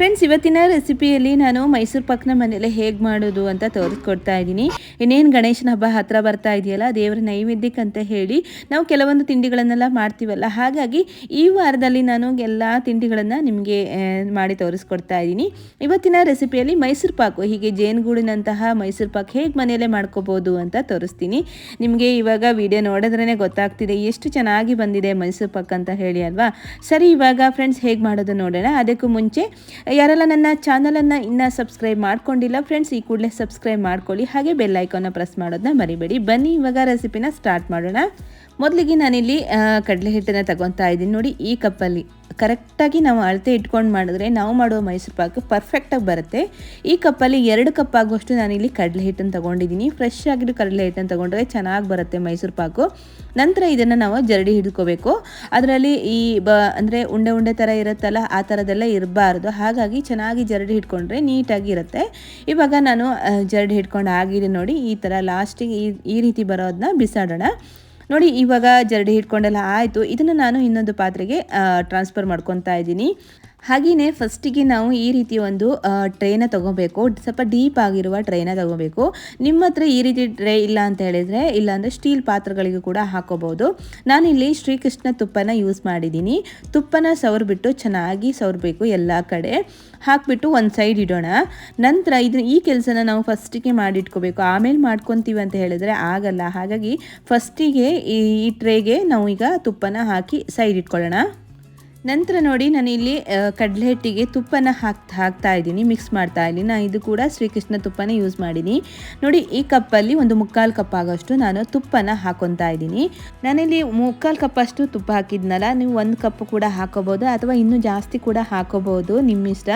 Friends ಇವತ್ತಿನ ರೆಸಿಪಿಯಲ್ಲಿ ನಾನು ಮೈಸೂರು ಪಾಕ್ನ ಮನೇಲಿ ಹೇಗೆ ಮಾಡೋದು ಅಂತ ತೋರಿಸ್ಕೊಡ್ತಾ ಇದ್ದೀನಿ. ಇನ್ನೇನು ಗಣೇಶನ ಹಬ್ಬ ಹತ್ರ ಬರ್ತಾ ಇದೆಯಲ್ಲ, ದೇವರ ನೈವೇದ್ಯಕ್ಕಂತ ಹೇಳಿ ನಾವು ಕೆಲವೊಂದು ತಿಂಡಿಗಳನ್ನೆಲ್ಲ ಮಾಡ್ತೀವಲ್ಲ, ಹಾಗಾಗಿ ಈ ವಾರದಲ್ಲಿ ನಾನು ಎಲ್ಲ ತಿಂಡಿಗಳನ್ನು ನಿಮಗೆ ಮಾಡಿ ತೋರಿಸ್ಕೊಡ್ತಾ ಇದ್ದೀನಿ ಇವತ್ತಿನ ರೆಸಿಪಿಯಲ್ಲಿ ಮೈಸೂರು ಪಾಕು, ಹೀಗೆ ಜೇನುಗೂಡಿನಂತಹ ಮೈಸೂರು ಪಾಕ್ ಹೇಗೆ ಮನೆಯಲ್ಲೇ ಮಾಡ್ಕೋಬೋದು ಅಂತ ತೋರಿಸ್ತೀನಿ. ನಿಮಗೆ ಇವಾಗ ವಿಡಿಯೋ ನೋಡಿದ್ರೇ ಗೊತ್ತಾಗ್ತಿದೆ, ಎಷ್ಟು ಚೆನ್ನಾಗಿ ಬಂದಿದೆ ಮೈಸೂರು ಪಾಕ್ ಅಂತ ಹೇಳಿ ಅಲ್ವಾ? ಸರಿ, ಇವಾಗ ಫ್ರೆಂಡ್ಸ್ ಹೇಗೆ ಮಾಡೋದು ನೋಡೋಣ. ಅದಕ್ಕೂ ಮುಂಚೆ ಯಾರೆಲ್ಲ ನನ್ನ ಚಾನಲನ್ನು ಇನ್ನೂ ಸಬ್ಸ್ಕ್ರೈಬ್ ಮಾಡ್ಕೊಂಡಿಲ್ಲ ಫ್ರೆಂಡ್ಸ್ ಈ ಕೂಡಲೇ ಸಬ್ಸ್ಕ್ರೈಬ್ ಮಾಡ್ಕೊಳ್ಳಿ. ಹಾಗೆ ಬೆಲ್ ಐಕಾನ್ನ ಪ್ರೆಸ್ ಮಾಡೋದನ್ನ ಮರಿಬೇಡಿ. ಬನ್ನಿ, ಇವಾಗ ರೆಸಿಪಿನ ಸ್ಟಾರ್ಟ್ ಮಾಡೋಣ. ಮೊದಲಿಗೆ ನಾನಿಲ್ಲಿ ಕಡಲೆ ಹಿಟ್ಟನ್ನು ತಗೊತಾ ಇದ್ದೀನಿ. ನೋಡಿ, ಈ ಕಪ್ಪಲ್ಲಿ. ಕರೆಕ್ಟಾಗಿ ನಾವು ಅಳತೆ ಇಟ್ಕೊಂಡು ಮಾಡಿದ್ರೆ ನಾವು ಮಾಡುವ ಮೈಸೂರು ಪಾಕು ಪರ್ಫೆಕ್ಟಾಗಿ ಬರುತ್ತೆ. ಈ ಕಪ್ಪಲ್ಲಿ ಎರಡು ಕಪ್ ಆಗುವಷ್ಟು ಇಲ್ಲಿ ಕಡಲೆ ಹಿಟ್ಟನ್ನು ತೊಗೊಂಡಿದ್ದೀನಿ. ಫ್ರೆಶ್ ಆಗಿರೋ ಕಡಲೆ ಹಿಟ್ಟನ್ನು ತೊಗೊಂಡ್ರೆ ಚೆನ್ನಾಗಿ ಬರುತ್ತೆ ಮೈಸೂರು ಪಾಕು. ನಂತರ ಇದನ್ನು ನಾವು ಜರಡಿ ಹಿಡ್ಕೋಬೇಕು. ಅದರಲ್ಲಿ ಈ ಬ ಅಂದರೆ ಉಂಡೆ ಉಂಡೆ ಥರ ಇರುತ್ತಲ್ಲ, ಆ ಥರದ್ದೆಲ್ಲ ಇರಬಾರ್ದು. ಹಾಗಾಗಿ ಚೆನ್ನಾಗಿ ಜರಡಿ ಹಿಡ್ಕೊಂಡ್ರೆ ನೀಟಾಗಿ ಇರುತ್ತೆ. ಇವಾಗ ನಾನು ಜರಡಿ ಹಿಡ್ಕೊಂಡು ಆಗಿದೆ ನೋಡಿ, ಈ ಥರ ಲಾಸ್ಟಿಗೆ ಈ ಈ ರೀತಿ ಬರೋದನ್ನ ಬಿಸಾಡೋಣ. ನೋಡಿ ಇವಾಗ ಜರಡಿ ಹಿಡ್ಕೊಂಡೆಲ್ಲ ಆಯಿತು. ಇದನ್ನು ನಾನು ಇನ್ನೊಂದು ಪಾತ್ರೆಗೆ ಟ್ರಾನ್ಸ್ಫರ್ ಮಾಡ್ಕೊತಾ ಇದ್ದೀನಿ. ಹಾಗೆಯೇ ಫಸ್ಟಿಗೆ ನಾವು ಈ ರೀತಿ ಒಂದು ಟ್ರೇನ ತೊಗೋಬೇಕು. ಸ್ವಲ್ಪ ಡೀಪ್ ಆಗಿರುವ ಟ್ರೇನ ತೊಗೋಬೇಕು. ನಿಮ್ಮ ಹತ್ರ ಈ ರೀತಿ ಟ್ರೇ ಇಲ್ಲ ಅಂತ ಹೇಳಿದರೆ, ಇಲ್ಲಾಂದರೆ ಸ್ಟೀಲ್ ಪಾತ್ರೆಗಳಿಗೂ ಕೂಡ ಹಾಕೋಬೋದು. ನಾನಿಲ್ಲಿ ಶ್ರೀಕೃಷ್ಣ ತುಪ್ಪನ ಯೂಸ್ ಮಾಡಿದ್ದೀನಿ. ತುಪ್ಪನ ಸವರ್ಬಿಟ್ಟು ಚೆನ್ನಾಗಿ ಸವರಬೇಕು ಎಲ್ಲ ಕಡೆ. ಹಾಕಿಬಿಟ್ಟು ಒಂದು ಸೈಡ್ ಇಡೋಣ. ನಂತರ ಇದು ಈ ಕೆಲಸನ ನಾವು ಫಸ್ಟಿಗೆ ಮಾಡಿಟ್ಕೋಬೇಕು. ಆಮೇಲೆ ಮಾಡ್ಕೊತೀವಿ ಅಂತ ಹೇಳಿದ್ರೆ ಆಗಲ್ಲ. ಹಾಗಾಗಿ ಫಸ್ಟಿಗೆ ಈ ಟ್ರೇಗೆ ನಾವು ಈಗ ತುಪ್ಪನ ಹಾಕಿ ಸೈಡ್ ಇಟ್ಕೊಳ್ಳೋಣ. ನಂತರ ನೋಡಿ ನಾನು ಇಲ್ಲಿ ಕಡಲೆ ಹಿಟ್ಟಿಗೆ ತುಪ್ಪನ ಹಾಕ್ತಾ ಹಾಕ್ತಾ ಇದ್ದೀನಿ ಮಿಕ್ಸ್ ಮಾಡ್ತಾ ಇದ್ದೀನಿ. ನಾನು ಇದು ಕೂಡ ಶ್ರೀಕೃಷ್ಣ ತುಪ್ಪನೇ ಯೂಸ್ ಮಾಡೀನಿ. ನೋಡಿ, ಈ ಕಪ್ಪಲ್ಲಿ ಒಂದು ಮುಕ್ಕಾಲು ಕಪ್ ಆಗೋಷ್ಟು ನಾನು ತುಪ್ಪನ ಹಾಕೊತಾ ಇದ್ದೀನಿ. ನಾನಿಲ್ಲಿ ಮುಕ್ಕಾಲು ಕಪ್ಪಷ್ಟು ತುಪ್ಪ ಹಾಕಿದ್ನಲ್ಲ, ನೀವು ಒಂದು ಕಪ್ ಕೂಡ ಹಾಕೋಬೋದು, ಅಥವಾ ಇನ್ನೂ ಜಾಸ್ತಿ ಕೂಡ ಹಾಕೋಬೋದು ನಿಮ್ಮ ಇಷ್ಟ.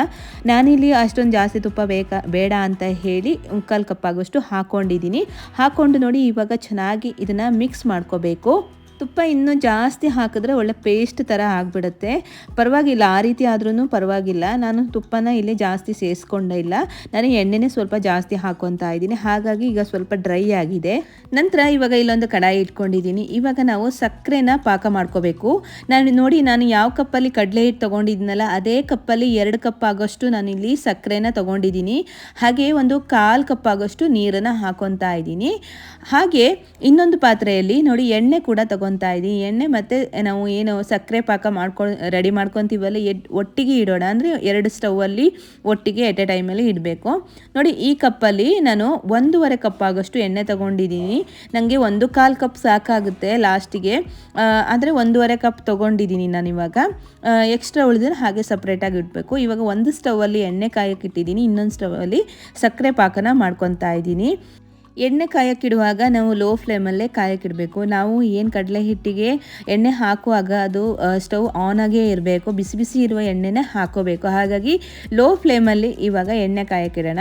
ನಾನಿಲ್ಲಿ ಅಷ್ಟೊಂದು ಜಾಸ್ತಿ ತುಪ್ಪ ಬೇಕಾ, ಬೇಡ ಅಂತ ಹೇಳಿ ಮುಕ್ಕಾಲು ಕಪ್ ಆಗೋಷ್ಟು ಹಾಕೊಂಡಿದ್ದೀನಿ. ಹಾಕ್ಕೊಂಡು ನೋಡಿ, ಇವಾಗ ಚೆನ್ನಾಗಿ ಇದನ್ನು ಮಿಕ್ಸ್ ಮಾಡ್ಕೋಬೇಕು. ತುಪ್ಪ ಇನ್ನೂ ಜಾಸ್ತಿ ಹಾಕಿದ್ರೆ ಒಳ್ಳೆ ಪೇಸ್ಟ್ ಥರ ಆಗಿಬಿಡುತ್ತೆ. ಪರವಾಗಿಲ್ಲ, ಆ ರೀತಿ ಆದ್ರೂ ಪರವಾಗಿಲ್ಲ. ನಾನು ತುಪ್ಪನ ಇಲ್ಲಿ ಜಾಸ್ತಿ ಸೇರಿಸ್ಕೊಂಡೇ ಇಲ್ಲ. ನಾನು ಎಣ್ಣೆನೇ ಸ್ವಲ್ಪ ಜಾಸ್ತಿ ಹಾಕೊತಾ ಇದ್ದೀನಿ. ಹಾಗಾಗಿ ಈಗ ಸ್ವಲ್ಪ ಡ್ರೈ ಆಗಿದೆ. ನಂತರ ಇವಾಗ ಇಲ್ಲೊಂದು ಕಡಾಯಿ ಇಟ್ಕೊಂಡಿದ್ದೀನಿ. ಇವಾಗ ನಾವು ಸಕ್ಕರೆನ ಪಾಕ ಮಾಡ್ಕೋಬೇಕು. ನಾನು ನೋಡಿ, ನಾನು ಯಾವ ಕಪ್ಪಲ್ಲಿ ಕಡಲೆ ಹಿಟ್ಟು ತೊಗೊಂಡಿದ್ದೀನಲ್ಲ ಅದೇ ಕಪ್ಪಲ್ಲಿ ಎರಡು ಕಪ್ ಆಗೋಷ್ಟು ಇಲ್ಲಿ ಸಕ್ಕರೆನ ತೊಗೊಂಡಿದ್ದೀನಿ. ಹಾಗೆ ಒಂದು ಕಾಲು ಕಪ್ ಆಗೋಷ್ಟು ನೀರನ್ನು ಹಾಕೊತಾ ಇದ್ದೀನಿ. ಹಾಗೆ ಇನ್ನೊಂದು ಪಾತ್ರೆಯಲ್ಲಿ ನೋಡಿ, ಎಣ್ಣೆ ಕೂಡ ತಗೊತಾ ಇದ್ದೀನಿ. ಎಣ್ಣೆ ಮತ್ತು ನಾವು ಏನು ಸಕ್ಕರೆ ಪಾಕ ಮಾಡ್ಕೊ ರೆಡಿ ಮಾಡ್ಕೊತೀವಲ್ಲ, ಎಡ್, ಒಟ್ಟಿಗೆ ಇಡೋಣ. ಅಂದರೆ ಎರಡು ಸ್ಟವಲ್ಲಿ ಒಟ್ಟಿಗೆ ಎಟ್ ಎ ಟೈಮಲ್ಲಿ ಇಡಬೇಕು. ನೋಡಿ, ಈ ಕಪ್ಪಲ್ಲಿ ನಾನು ಒಂದೂವರೆ ಕಪ್ ಆಗೋಷ್ಟು ಎಣ್ಣೆ ತಗೊಂಡಿದ್ದೀನಿ. ನನಗೆ ಒಂದು ಕಾಲು ಕಪ್ ಸಾಕಾಗುತ್ತೆ ಲಾಸ್ಟಿಗೆ ಅಂದರೆ ಒಂದೂವರೆ ಕಪ್ ತೊಗೊಂಡಿದ್ದೀನಿ ನಾನು ಇವಾಗ. ಎಕ್ಸ್ಟ್ರಾ ಉಳಿದ್ರೆ ಹಾಗೆ ಸಪ್ರೇಟಾಗಿ ಇಡಬೇಕು. ಇವಾಗ ಒಂದು ಸ್ಟವಲ್ಲಿ ಎಣ್ಣೆ ಕಾಯಕ್ಕೆ ಇಟ್ಟಿದ್ದೀನಿ. ಇನ್ನೊಂದು ಸ್ಟವಲ್ಲಿ ಸಕ್ಕರೆ ಪಾಕನ ಮಾಡ್ಕೊತಾ ಇದ್ದೀನಿ. ಎಣ್ಣೆ ಕಾಯಕ್ಕಿಡುವಾಗ ನಾವು ಲೋ ಫ್ಲೇಮಲ್ಲೇ ಕಾಯಕ್ಕಿಡಬೇಕು. ನಾವು ಏನು ಕಡಲೆ ಹಿಟ್ಟಿಗೆ ಎಣ್ಣೆ ಹಾಕುವಾಗ ಅದು ಸ್ಟವ್ ಆನಾಗೇ ಇರಬೇಕು. ಬಿಸಿ ಬಿಸಿ ಇರುವ ಎಣ್ಣೆನ ಹಾಕೋಬೇಕು. ಹಾಗಾಗಿ ಲೋ ಫ್ಲೇಮಲ್ಲಿ ಇವಾಗ ಎಣ್ಣೆ ಕಾಯಕ್ಕಿಡೋಣ.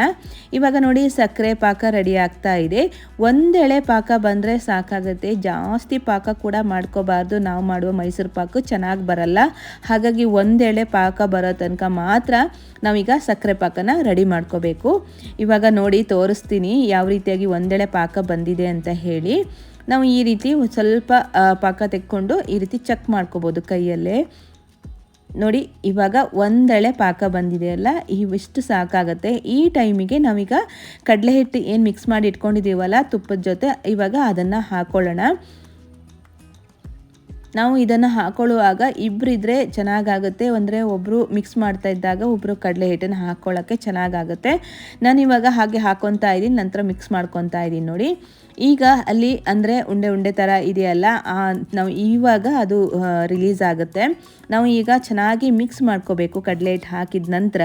ಇವಾಗ ನೋಡಿ ಸಕ್ಕರೆ ಪಾಕ ರೆಡಿ ಆಗ್ತಾ ಇದೆ. ಒಂದೆಳೆ ಪಾಕ ಬಂದರೆ ಸಾಕಾಗುತ್ತೆ. ಜಾಸ್ತಿ ಪಾಕ ಕೂಡ ಮಾಡ್ಕೋಬಾರ್ದು. ನಾವು ಮಾಡುವ ಮೈಸೂರು ಪಾಕು ಚೆನ್ನಾಗಿ ಬರಲ್ಲ. ಹಾಗಾಗಿ ಒಂದೆಳೆ ಪಾಕ ಬರೋ ತನಕ ಮಾತ್ರ ನಾವೀಗ ಸಕ್ಕರೆ ಪಾಕನ ರೆಡಿ ಮಾಡ್ಕೋಬೇಕು. ಇವಾಗ ನೋಡಿ ತೋರಿಸ್ತೀನಿ ಯಾವ ರೀತಿಯಾಗಿ ಒಂದೆಳೆ ಪಾಕ ಬಂದಿದೆ ಅಂತ ಹೇಳಿ ನಾವು ಈ ರೀತಿ ಸ್ವಲ್ಪ ಪಾಕ ತೆಕ್ಕೊಂಡು ಈ ರೀತಿ ಚೆಕ್ ಮಾಡ್ಕೋಬೋದು ಕೈಯಲ್ಲೇ. ನೋಡಿ, ಇವಾಗ ಒಂದೆಳೆ ಪಾಕ ಬಂದಿದೆಯಲ್ಲ ಇವಿಷ್ಟು ಸಾಕಾಗುತ್ತೆ. ಈ ಟೈಮಿಗೆ ನಾವೀಗ ಕಡಲೆ ಹಿಟ್ಟು ಏನು ಮಿಕ್ಸ್ ಮಾಡಿ ಇಟ್ಕೊಂಡಿದ್ದೀವಲ್ಲ ತುಪ್ಪದ ಜೊತೆ, ಇವಾಗ ಅದನ್ನು ಹಾಕೊಳ್ಳೋಣ. ನಾವು ಇದನ್ನು ಹಾಕೊಳ್ಳುವಾಗ ಇಬ್ಬರಿದ್ರೆ ಚೆನ್ನಾಗಾಗುತ್ತೆ. ಅಂದರೆ ಒಬ್ಬರು ಮಿಕ್ಸ್ ಮಾಡ್ತಾ ಇದ್ದಾಗ ಒಬ್ಬರು ಕಡಲೆ ಹಿಟ್ಟನ್ನು ಹಾಕ್ಕೊಳ್ಳೋಕ್ಕೆ ಚೆನ್ನಾಗಾಗುತ್ತೆ. ನಾನು ಇವಾಗ ಹಾಗೆ ಹಾಕೊತಾ ಇದ್ದೀನಿ, ನಂತರ ಮಿಕ್ಸ್ ಮಾಡ್ಕೊತಾ ಇದ್ದೀನಿ ನೋಡಿ. ಈಗ ಅಲ್ಲಿ ಅಂದರೆ ಉಂಡೆ ಉಂಡೆ ಥರ ಇದೆಯಲ್ಲ ನಾವು ಇವಾಗ ಅದು ರಿಲೀಸ್ ಆಗುತ್ತೆ. ನಾವು ಈಗ ಚೆನ್ನಾಗಿ ಮಿಕ್ಸ್ ಮಾಡ್ಕೋಬೇಕು ಕಡಲೆ ಹಿಟ್ಟು ಹಾಕಿದ ನಂತರ.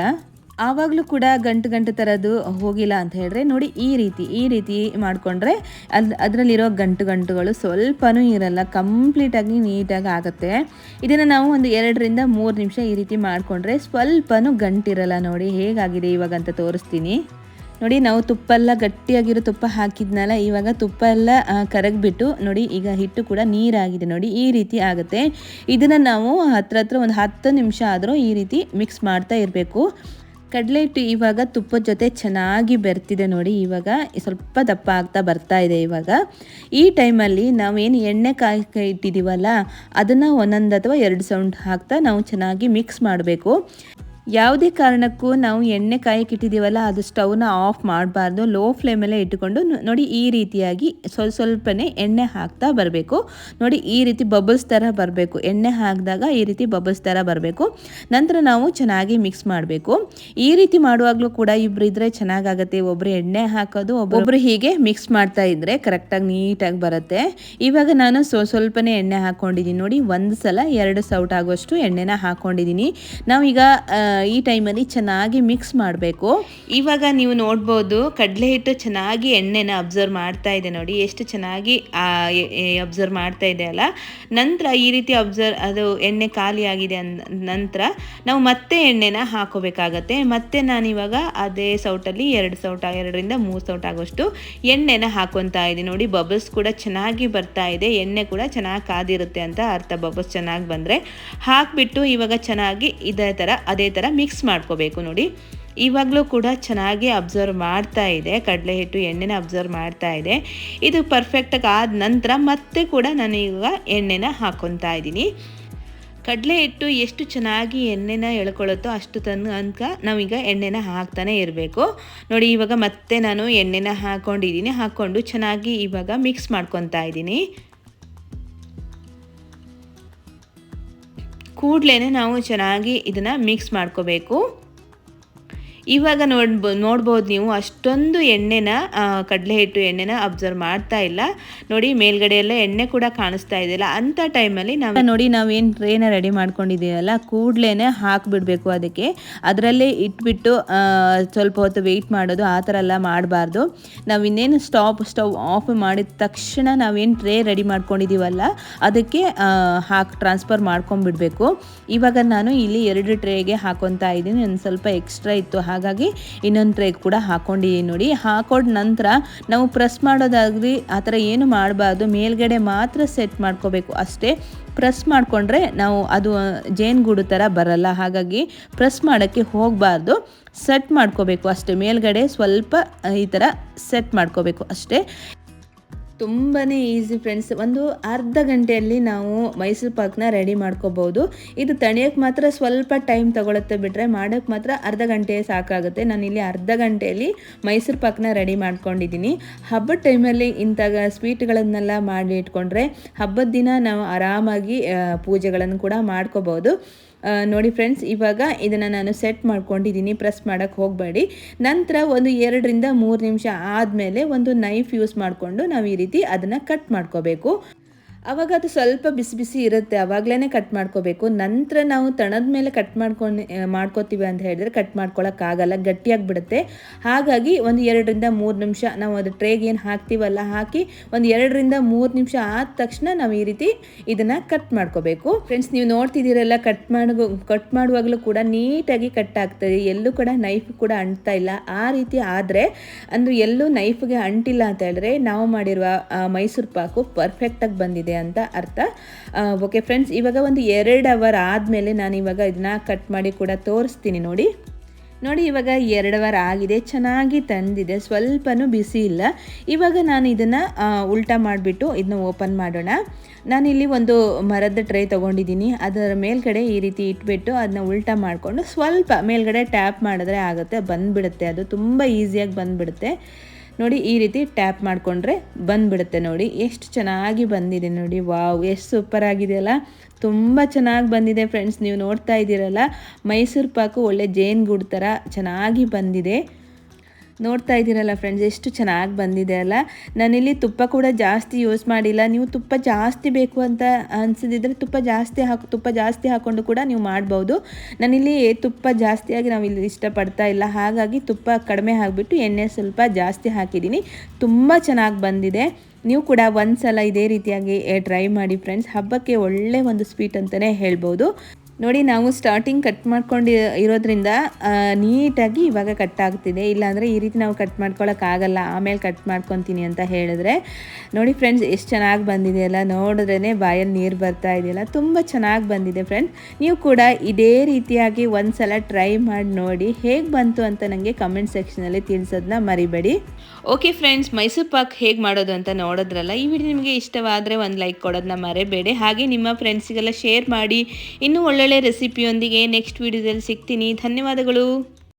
ಆವಾಗಲೂ ಕೂಡ ಗಂಟು ಗಂಟು ಥರದ್ದು ಹೋಗಿಲ್ಲ ಅಂತ ಹೇಳಿದ್ರೆ ನೋಡಿ ಈ ರೀತಿ ಈ ರೀತಿ ಮಾಡಿಕೊಂಡ್ರೆ ಅದು, ಅದರಲ್ಲಿರೋ ಗಂಟು ಗಂಟುಗಳು ಸ್ವಲ್ಪನೂ ಇರಲ್ಲ, ಕಂಪ್ಲೀಟಾಗಿ ನೀಟಾಗಿ ಆಗುತ್ತೆ. ಇದನ್ನು ನಾವು ಒಂದು ಎರಡರಿಂದ ಮೂರು ನಿಮಿಷ ಈ ರೀತಿ ಮಾಡಿಕೊಂಡ್ರೆ ಸ್ವಲ್ಪನೂ ಗಂಟಿರಲ್ಲ ನೋಡಿ, ಹೇಗಾಗಿದೆ ಇವಾಗ ಅಂತ ತೋರಿಸ್ತೀನಿ. ನೋಡಿ ನಾವು ತುಪ್ಪ ಎಲ್ಲ ಗಟ್ಟಿಯಾಗಿರೋ ತುಪ್ಪ ಹಾಕಿದ್ನಲ್ಲ, ಇವಾಗ ತುಪ್ಪ ಎಲ್ಲ ಕರಗಿಬಿಟ್ಟು ನೋಡಿ ಈಗ ಹಿಟ್ಟು ಕೂಡ ನೀರಾಗಿದೆ ನೋಡಿ, ಈ ರೀತಿ ಆಗುತ್ತೆ. ಇದನ್ನು ನಾವು ಹತ್ರ ಹತ್ರ ಒಂದು ಹತ್ತು ನಿಮಿಷ ಆದರೂ ಈ ರೀತಿ ಮಿಕ್ಸ್ ಮಾಡ್ತಾ ಇರಬೇಕು. ಕಡಲೆ ಹಿಟ್ಟು ಇವಾಗ ತುಪ್ಪದ ಜೊತೆ ಚೆನ್ನಾಗಿ ಬೆರ್ತಿದೆ ನೋಡಿ, ಇವಾಗ ಸ್ವಲ್ಪ ದಪ್ಪ ಆಗ್ತಾ ಬರ್ತಾ ಇದೆ ಇವಾಗ. ಈ ಟೈಮಲ್ಲಿ ನಾವೇನು ಎಣ್ಣೆ ಕಾಯಿ ಇಟ್ಟಿದ್ದೀವಲ್ಲ ಅದನ್ನು ಒಂದೊಂದು ಅಥವಾ ಎರಡು ಸೌಂಡ್ ಹಾಕ್ತಾ ನಾವು ಚೆನ್ನಾಗಿ ಮಿಕ್ಸ್ ಮಾಡಬೇಕು. ಯಾವುದೇ ಕಾರಣಕ್ಕೂ ನಾವು ಎಣ್ಣೆ ಕಾಯಕ್ಕೆ ಇಟ್ಟಿದ್ದೀವಲ್ಲ ಅದು ಸ್ಟವ್ನ ಆಫ್ ಮಾಡಬಾರ್ದು. ಲೋ ಫ್ಲೇಮಲ್ಲೇ ಇಟ್ಟುಕೊಂಡು ನೋಡಿ ಈ ರೀತಿಯಾಗಿ ಸ್ವಲ್ಪ ಸ್ವಲ್ಪನೇ ಎಣ್ಣೆ ಹಾಕ್ತಾ ಬರಬೇಕು. ನೋಡಿ ಈ ರೀತಿ ಬಬಲ್ಸ್ ಥರ ಬರಬೇಕು. ಎಣ್ಣೆ ಹಾಕಿದಾಗ ಈ ರೀತಿ ಬಬಲ್ಸ್ ಥರ ಬರಬೇಕು. ನಂತರ ನಾವು ಚೆನ್ನಾಗಿ ಮಿಕ್ಸ್ ಮಾಡಬೇಕು. ಈ ರೀತಿ ಮಾಡುವಾಗಲೂ ಕೂಡ ಇಬ್ಬರು ಇದ್ದರೆ ಚೆನ್ನಾಗಾಗತ್ತೆ. ಒಬ್ಬರು ಎಣ್ಣೆ ಹಾಕೋದು ಒಬ್ಬೊಬ್ಬರು ಹೀಗೆ ಮಿಕ್ಸ್ ಮಾಡ್ತಾ ಇದ್ದರೆ ಕರೆಕ್ಟಾಗಿ ನೀಟಾಗಿ ಬರುತ್ತೆ. ಇವಾಗ ನಾನು ಸ್ವಲ್ಪ ಸ್ವಲ್ಪನೇ ಎಣ್ಣೆ ಹಾಕ್ಕೊಂಡಿದ್ದೀನಿ ನೋಡಿ ಒಂದು ಸಲ ಎರಡು ಸೌಟ್ ಆಗೋಷ್ಟು ಎಣ್ಣೆನ ಹಾಕ್ಕೊಂಡಿದ್ದೀನಿ ನಾವೀಗ ಈ ಟೈಮಲ್ಲಿ ಚೆನ್ನಾಗಿ ಮಿಕ್ಸ್ ಮಾಡಬೇಕು. ಇವಾಗ ನೀವು ನೋಡ್ಬೋದು, ಕಡಲೆ ಹಿಟ್ಟು ಚೆನ್ನಾಗಿ ಎಣ್ಣೆನ ಅಬ್ಸರ್ವ್ ಮಾಡ್ತಾ ಇದೆ ನೋಡಿ. ಎಷ್ಟು ಚೆನ್ನಾಗಿ ಅಬ್ಸರ್ವ್ ಮಾಡ್ತಾ ಇದೆ ಅಲ್ಲ. ನಂತರ ಈ ರೀತಿ ಅಬ್ಸರ್ವ್ ಅದು ಎಣ್ಣೆ ಖಾಲಿಯಾಗಿದೆ ಅಂದ ನಂತರ ನಾವು ಮತ್ತೆ ಎಣ್ಣೆನ ಹಾಕೋಬೇಕಾಗತ್ತೆ. ಮತ್ತೆ ನಾನಿವಾಗ ಅದೇ ಸೌಟಲ್ಲಿ ಎರಡು ಸೌಟ, ಎರಡರಿಂದ ಮೂರು ಸೌಟ್ ಆಗೋಷ್ಟು ಎಣ್ಣೆನ ಹಾಕೊತಾ ಇದೆ ನೋಡಿ. ಬಬಲ್ಸ್ ಕೂಡ ಚೆನ್ನಾಗಿ ಬರ್ತಾ ಇದೆ. ಎಣ್ಣೆ ಕೂಡ ಚೆನ್ನಾಗಿ ಕಾದಿರುತ್ತೆ ಅಂತ ಅರ್ಥ. ಬಬಲ್ಸ್ ಚೆನ್ನಾಗಿ ಬಂದರೆ ಹಾಕಿಬಿಟ್ಟು ಇವಾಗ ಚೆನ್ನಾಗಿ ಇದೇ ಥರ, ಅದೇ ಥರ ಮಿಕ್ಸ್ ಮಾಡ್ಕೋಬೇಕು ನೋಡಿ. ಇವಾಗಲೂ ಕೂಡ ಚೆನ್ನಾಗಿ ಅಬ್ಸರ್ವ್ ಮಾಡ್ತಾ ಇದೆ. ಕಡಲೆ ಹಿಟ್ಟು ಎಣ್ಣೆನ ಅಬ್ಸರ್ವ್ ಮಾಡ್ತಾ ಇದೆ. ಇದು ಪರ್ಫೆಕ್ಟಾಗಿ ಆದ ನಂತರ ಮತ್ತೆ ಕೂಡ ನಾನು ಈಗ ಎಣ್ಣೆನ ಹಾಕ್ಕೊತಾ ಇದ್ದೀನಿ. ಕಡಲೆ ಹಿಟ್ಟು ಎಷ್ಟು ಚೆನ್ನಾಗಿ ಎಣ್ಣೆನ ಎಳ್ಕೊಳ್ಳುತ್ತೋ ಅಷ್ಟು ತನಕ ನಾವೀಗ ಎಣ್ಣೆನ ಹಾಕ್ತಾನೆ ಇರಬೇಕು. ನೋಡಿ, ಇವಾಗ ಮತ್ತೆ ನಾನು ಎಣ್ಣೆನ ಹಾಕ್ಕೊಂಡಿದ್ದೀನಿ ಹಾಕ್ಕೊಂಡು ಚೆನ್ನಾಗಿ ಇವಾಗ ಮಿಕ್ಸ್ ಮಾಡ್ಕೊತಾ ಇದ್ದೀನಿ. ಕೂಡಲೇ ನಾವು ಚೆನ್ನಾಗಿ ಇದನ್ನು ಮಿಕ್ಸ್ ಮಾಡ್ಕೋಬೇಕು. ಇವಾಗ ನೋಡ್ಬೋ, ನೋಡ್ಬೋದು ನೀವು, ಅಷ್ಟೊಂದು ಎಣ್ಣೆನ ಕಡಲೆ ಹಿಟ್ಟು ಎಣ್ಣೆನ ಅಬ್ಸರ್ವ್ ಮಾಡ್ತಾ ಇಲ್ಲ. ನೋಡಿ ಮೇಲ್ಗಡೆ ಎಲ್ಲ ಎಣ್ಣೆ ಕೂಡ ಕಾಣಿಸ್ತಾ ಇದೆಯಲ್ಲ ಅಂತ ಟೈಮಲ್ಲಿ ನಾವು ನೋಡಿ ನಾವೇನು ಟ್ರೇನ ರೆಡಿ ಮಾಡ್ಕೊಂಡಿದ್ದೀವಲ್ಲ ಕೂಡಲೇ ಹಾಕಿಬಿಡ್ಬೇಕು ಅದಕ್ಕೆ. ಅದರಲ್ಲೇ ಇಟ್ಬಿಟ್ಟು ಸ್ವಲ್ಪ ಹೊತ್ತು ವೆಯ್ಟ್ ಮಾಡೋದು, ಆ ಥರ ಎಲ್ಲ ಮಾಡಬಾರ್ದು. ನಾವು ಇನ್ನೇನು ಸ್ಟಾಪ್ ಸ್ಟವ್ ಆಫ್ ಮಾಡಿದ ತಕ್ಷಣ ನಾವೇನು ಟ್ರೇ ರೆಡಿ ಮಾಡ್ಕೊಂಡಿದ್ದೀವಲ್ಲ, ಅದಕ್ಕೆ ಹಾಕಿ ಟ್ರಾನ್ಸ್ಫರ್ ಮಾಡ್ಕೊಂಡ್ಬಿಡ್ಬೇಕು. ಇವಾಗ ನಾನು ಇಲ್ಲಿ ಎರಡು ಟ್ರೇಗೆ ಹಾಕೊತಾ ಇದ್ದೀನಿ, ಒಂದು ಸ್ವಲ್ಪ ಎಕ್ಸ್ಟ್ರಾ ಇತ್ತು ಹಾಗಾಗಿ ಇನ್ನೊಂದು ಕೂಡ ಹಾಕೊಂಡಿದ್ದೀನಿ ನೋಡಿ. ಹಾಕೊಂಡ ನಂತರ ನಾವು ಪ್ರೆಸ್ ಮಾಡೋದಾಗಲಿ ಆ ಥರ ಏನು ಮಾಡಬಾರ್ದು. ಮೇಲ್ಗಡೆ ಮಾತ್ರ ಸೆಟ್ ಮಾಡ್ಕೋಬೇಕು. ಅಷ್ಟೇ ಪ್ರೆಸ್ ಮಾಡಿಕೊಂಡ್ರೆ ನಾವು ಅದು ಜೇನುಗೂಡು ಥರ ಬರಲ್ಲ. ಹಾಗಾಗಿ ಪ್ರೆಸ್ ಮಾಡೋಕ್ಕೆ ಹೋಗಬಾರ್ದು. ಸೆಟ್ ಮಾಡ್ಕೋಬೇಕು ಅಷ್ಟೇ. ಮೇಲ್ಗಡೆ ಸ್ವಲ್ಪ ಈ ಥರ ಸೆಟ್ ಮಾಡ್ಕೋಬೇಕು ಅಷ್ಟೇ. ತುಂಬಾ ಈಸಿ ಫ್ರೆಂಡ್ಸ್ ಒಂದು ಅರ್ಧ ಗಂಟೆಯಲ್ಲಿ ನಾವು ಮೈಸೂರು ಪಾಕ್ನ ರೆಡಿ ಮಾಡ್ಕೋಬೋದು. ಇದು ತಣಿಯೋಕ್ಕೆ ಮಾತ್ರ ಸ್ವಲ್ಪ ಟೈಮ್ ತಗೊಳುತ್ತೆ ಬಿಟ್ಟರೆ ಮಾಡೋಕ್ಕೆ ಮಾತ್ರ ಅರ್ಧ ಗಂಟೆ ಸಾಕಾಗುತ್ತೆ. ನಾನು ಇಲ್ಲಿ ಅರ್ಧ ಗಂಟೆಯಲ್ಲಿ ಮೈಸೂರು ಪಾಕ್ನ ರೆಡಿ ಮಾಡ್ಕೊಂಡಿದ್ದೀನಿ. ಹಬ್ಬದ ಟೈಮಲ್ಲಿ ಇಂಥ ಸ್ವೀಟ್ಗಳನ್ನೆಲ್ಲ ಮಾಡಿ ಇಟ್ಕೊಂಡ್ರೆ ಹಬ್ಬದ ದಿನ ನಾವು ಆರಾಮಾಗಿ ಪೂಜೆಗಳನ್ನು ಕೂಡ ಮಾಡ್ಕೋಬೋದು. ನೋಡಿ ಫ್ರೆಂಡ್ಸ್ ಇವಾಗ ಇದನ್ನು ನಾನು ಸೆಟ್ ಮಾಡ್ಕೊಂಡಿದ್ದೀನಿ. ಪ್ರೆಸ್ ಮಾಡೋಕ್ಕೆ ಹೋಗಬೇಡಿ. ನಂತರ ಒಂದು ಎರಡರಿಂದ ಮೂರು ನಿಮಿಷ ಆದಮೇಲೆ ಒಂದು ನೈಫ್ ಯೂಸ್ ಮಾಡಿಕೊಂಡು ನಾವು ಈ ರೀತಿ ಅದನ್ನು ಕಟ್ ಮಾಡ್ಕೋಬೇಕು. ಅವಾಗ ಅದು ಸ್ವಲ್ಪ ಬಿಸಿ ಬಿಸಿ ಇರುತ್ತೆ ಆವಾಗಲೇ ಕಟ್ ಮಾಡ್ಕೋಬೇಕು. ನಂತರ ನಾವು ತಣದ ಮೇಲೆ ಕಟ್ ಮಾಡ್ಕೊಂಡು ಮಾಡ್ಕೋತೀವಿ ಅಂತ ಹೇಳಿದ್ರೆ ಕಟ್ ಮಾಡ್ಕೊಳ್ಳೋಕ್ಕಾಗಲ್ಲ ಗಟ್ಟಿಯಾಗಿ ಬಿಡುತ್ತೆ ಹಾಗಾಗಿ ಒಂದು ಎರಡರಿಂದ ಮೂರು ನಿಮಿಷ ನಾವು ಅದು ಟ್ರೇಗೆ ಏನು ಹಾಕ್ತೀವಲ್ಲ, ಹಾಕಿ ಒಂದು ಎರಡರಿಂದ ಮೂರು ನಿಮಿಷ ಆದ ತಕ್ಷಣ ನಾವು ಈ ರೀತಿ ಇದನ್ನು ಕಟ್ ಮಾಡ್ಕೋಬೇಕು. ಫ್ರೆಂಡ್ಸ್ ನೀವು ನೋಡ್ತಿದ್ದೀರಲ್ಲ ಕಟ್ ಮಾಡೋ ಕಟ್ ಮಾಡುವಾಗಲೂ ಕೂಡ ನೀಟಾಗಿ ಕಟ್ ಆಗ್ತದೆ. ಎಲ್ಲೂ ಕೂಡ ನೈಫ್ ಕೂಡ ಅಂಟ್ತಾ ಇಲ್ಲ. ಆ ರೀತಿ ಆದರೆ, ಅಂದರೆ ಎಲ್ಲೂ ನೈಫ್ಗೆ ಅಂಟಿಲ್ಲ ಅಂತ ಹೇಳಿದ್ರೆ ನಾವು ಮಾಡಿರುವ ಮೈಸೂರು ಪಾಕು ಪರ್ಫೆಕ್ಟಾಗಿ ಬಂದಿದೆ. ಅಂತ ಅರ್ಥ. ಓಕೆ ಫ್ರೆಂಡ್ಸ್ ಇವಾಗ ಒಂದು ಎರಡು ಅವರ್ ಆದಮೇಲೆ ನಾನು ಇವಾಗ ಇದನ್ನ ಕಟ್ ಮಾಡಿ ಕೂಡ ತೋರಿಸ್ತೀನಿ ನೋಡಿ. ನೋಡಿ, ಇವಾಗ ಎರಡು ವಾರ ಆಗಿದೆ, ಚೆನ್ನಾಗಿ ತಂದಿದೆ, ಸ್ವಲ್ಪನೂ ಬಿಸಿ ಇಲ್ಲ. ಇವಾಗ ನಾನು ಇದನ್ನು ಉಲ್ಟಾ ಮಾಡಿಬಿಟ್ಟು ಇದನ್ನ ಓಪನ್ ಮಾಡೋಣ. ನಾನಿಲ್ಲಿ ಒಂದು ಮರದ ಟ್ರೇ ತೊಗೊಂಡಿದ್ದೀನಿ. ಅದರ ಮೇಲ್ಗಡೆ ಈ ರೀತಿ ಇಟ್ಬಿಟ್ಟು ಅದನ್ನ ಉಲ್ಟಾ ಮಾಡಿಕೊಂಡು ಸ್ವಲ್ಪ ಮೇಲ್ಗಡೆ ಟ್ಯಾಪ್ ಮಾಡಿದ್ರೆ ಆಗುತ್ತೆ, ಬಂದುಬಿಡುತ್ತೆ. ಅದು ತುಂಬ ಈಸಿಯಾಗಿ ಬಂದುಬಿಡುತ್ತೆ. ನೋಡಿ ಈ ರೀತಿ ಟ್ಯಾಪ್ ಮಾಡಿಕೊಂಡ್ರೆ ಬಂದುಬಿಡುತ್ತೆ ನೋಡಿ. ಎಷ್ಟು ಚೆನ್ನಾಗಿ ಬಂದಿದೆ ನೋಡಿ. ವಾವ್, ಎಷ್ಟು ಸೂಪರ್ ಆಗಿದೆಯಲ್ಲ. ತುಂಬ ಚೆನ್ನಾಗಿ ಬಂದಿದೆ ಫ್ರೆಂಡ್ಸ್, ನೀವು ನೋಡ್ತಾ ಇದ್ದೀರಲ್ಲ. ಮೈಸೂರು ಪಾಕು ಒಳ್ಳೆ ಜೇನುಗೂಡು ಥರ ಚೆನ್ನಾಗಿ ಬಂದಿದೆ. ನೋಡ್ತಾ ಇದ್ದೀರಲ್ಲ ಫ್ರೆಂಡ್ಸ್ ಎಷ್ಟು ಚೆನ್ನಾಗಿ ಬಂದಿದೆ ಅಲ್ಲ? ನಾನಿಲ್ಲಿ ತುಪ್ಪ ಕೂಡ ಜಾಸ್ತಿ ಯೂಸ್ ಮಾಡಿಲ್ಲ. ನೀವು ತುಪ್ಪ ಜಾಸ್ತಿ ಬೇಕು ಅಂತ ಅನಿಸಿದ್ರೆ ತುಪ್ಪ ಜಾಸ್ತಿ ಹಾಕಿ, ತುಪ್ಪ ಜಾಸ್ತಿ ಹಾಕ್ಕೊಂಡು ಕೂಡ ನೀವು ಮಾಡ್ಬೋದು. ನಾನಿಲ್ಲಿ ತುಪ್ಪ ಜಾಸ್ತಿಯಾಗಿ ನಾವು ಇಲ್ಲಿ ಇಷ್ಟಪಡ್ತಾ ಇಲ್ಲ. ಹಾಗಾಗಿ ತುಪ್ಪ ಕಡಿಮೆ ಹಾಕಿಬಿಟ್ಟು ಎಣ್ಣೆ ಸ್ವಲ್ಪ ಜಾಸ್ತಿ ಹಾಕಿದ್ದೀನಿ. ತುಂಬ ಚೆನ್ನಾಗಿ ಬಂದಿದೆ. ನೀವು ಕೂಡ ಒಂದು ಸಲ ಇದೇ ರೀತಿಯಾಗಿ ಟ್ರೈ ಮಾಡಿ ಫ್ರೆಂಡ್ಸ್ ಹಬ್ಬಕ್ಕೆ ಒಳ್ಳೆ ಒಂದು ಸ್ವೀಟ್ ಅಂತಲೇ ಹೇಳ್ಬೋದು. ನೋಡಿ, ನಾವು ಸ್ಟಾರ್ಟಿಂಗ್ ಕಟ್ ಮಾಡ್ಕೊಂಡು ಇರೋದ್ರಿಂದ ನೀಟಾಗಿ ಇವಾಗ ಕಟ್ ಆಗ್ತಿದೆ. ಇಲ್ಲಾಂದರೆ ಈ ರೀತಿ ನಾವು ಕಟ್ ಮಾಡ್ಕೊಳ್ಳೋಕ್ಕಾಗಲ್ಲ ಆಮೇಲೆ ಕಟ್ ಮಾಡ್ಕೊತೀನಿ ಅಂತ ಹೇಳಿದ್ರೆ, ನೋಡಿ ಫ್ರೆಂಡ್ಸ್ ಎಷ್ಟು ಚೆನ್ನಾಗಿ ಬಂದಿದೆಯಲ್ಲ ನೋಡಿದ್ರೇ ಬಾಯಲ್ಲಿ ನೀರು ಬರ್ತಾ ಇದೆಯಲ್ಲ? ತುಂಬ ಚೆನ್ನಾಗಿ ಬಂದಿದೆ ಫ್ರೆಂಡ್ಸ್ ನೀವು ಕೂಡ ಇದೇ ರೀತಿಯಾಗಿ ಒಂದು ಸಲ ಟ್ರೈ ಮಾಡಿ ನೋಡಿ, ಹೇಗೆ ಬಂತು ಅಂತ ನನಗೆ ಕಮೆಂಟ್ ಸೆಕ್ಷನಲ್ಲಿ ತಿಳಿಸೋದನ್ನ ಮರಿಬೇಡಿ. ಓಕೆ ಫ್ರೆಂಡ್ಸ್ ಮೈಸೂರು ಪಾಕ್ ಹೇಗೆ ಮಾಡೋದು ಅಂತ ನೋಡಿದ್ರಲ್ಲ? ಈ ವಿಡಿಯೋ ನಿಮಗೆ ಇಷ್ಟವಾದರೆ ಒಂದು ಲೈಕ್ ಕೊಡೋದನ್ನ ಮರಿಬೇಡಿ. ಹಾಗೆ ನಿಮ್ಮ ಫ್ರೆಂಡ್ಸಿಗೆಲ್ಲ ಶೇರ್ ಮಾಡಿ, ಇನ್ನೂ ಒಳ್ಳೊಳ್ಳೆ ರೆಸಿಪಿಯೊಂದಿಗೆ ನೆಕ್ಸ್ಟ್ ವಿಡಿಯೋದಲ್ಲಿ ಸಿಗ್ತೀನಿ. ಧನ್ಯವಾದಗಳು.